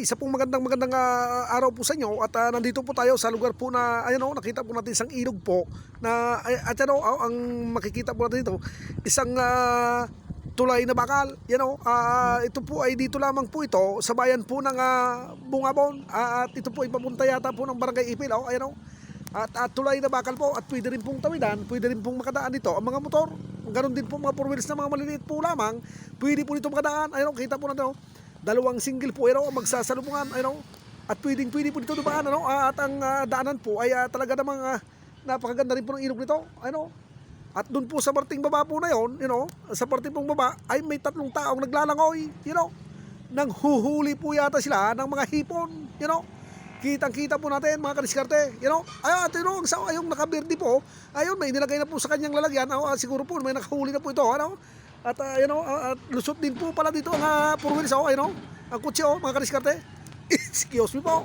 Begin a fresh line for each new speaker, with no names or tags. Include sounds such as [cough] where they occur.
isa pong magandang magandang ah, araw po sa inyo at ah, nandito po tayo sa lugar po na ayan oh, nakita po natin isang ilog po na at ano oh, ang makikita po natin dito isang ah, tulay na bakal. Yan oh, ah, ito po ay dito lamang po ito sa bayan po ng ah, Bungabon Ah, at ito po ay papunta yata po ng Barangay Ipil oh, ayan oh. At, at tulay na bakal po at pwede rin pong tawidan, pwede rin pong makadaan dito ang mga motor. Ganon din po mga four wheels na mga maliliit po lamang, pwede po dito makadaan. Ayun, kita po natin, oh. Dalawang single po, ayun, oh, magsasalubungan, ayun, oh. at pwedeng pwede po dito dumaan, ano, at ang ah, daanan po ay ah, talaga namang ah, napakaganda rin po ng ilog nito, ayun, oh. At doon po sa parting baba po na yon, you know, sa parting pong baba ay may tatlong taong naglalangoy, you know. Nang huhuli po yata sila ng mga hipon, you know. Kitang-kita po natin mga kadiskarte, you know. Ayun, at you know, sa ayong nakabirdi po, ayun may nilagay na po sa kanyang lalagyan. Ah, siguro po may nakahuli na po ito, ano. At uh, you know, ah, at lusot din po pala dito ang uh, four wheels, oh, ayun, oh. Ang kutsi, oh, mga kadiskarte. [laughs] Excuse me po.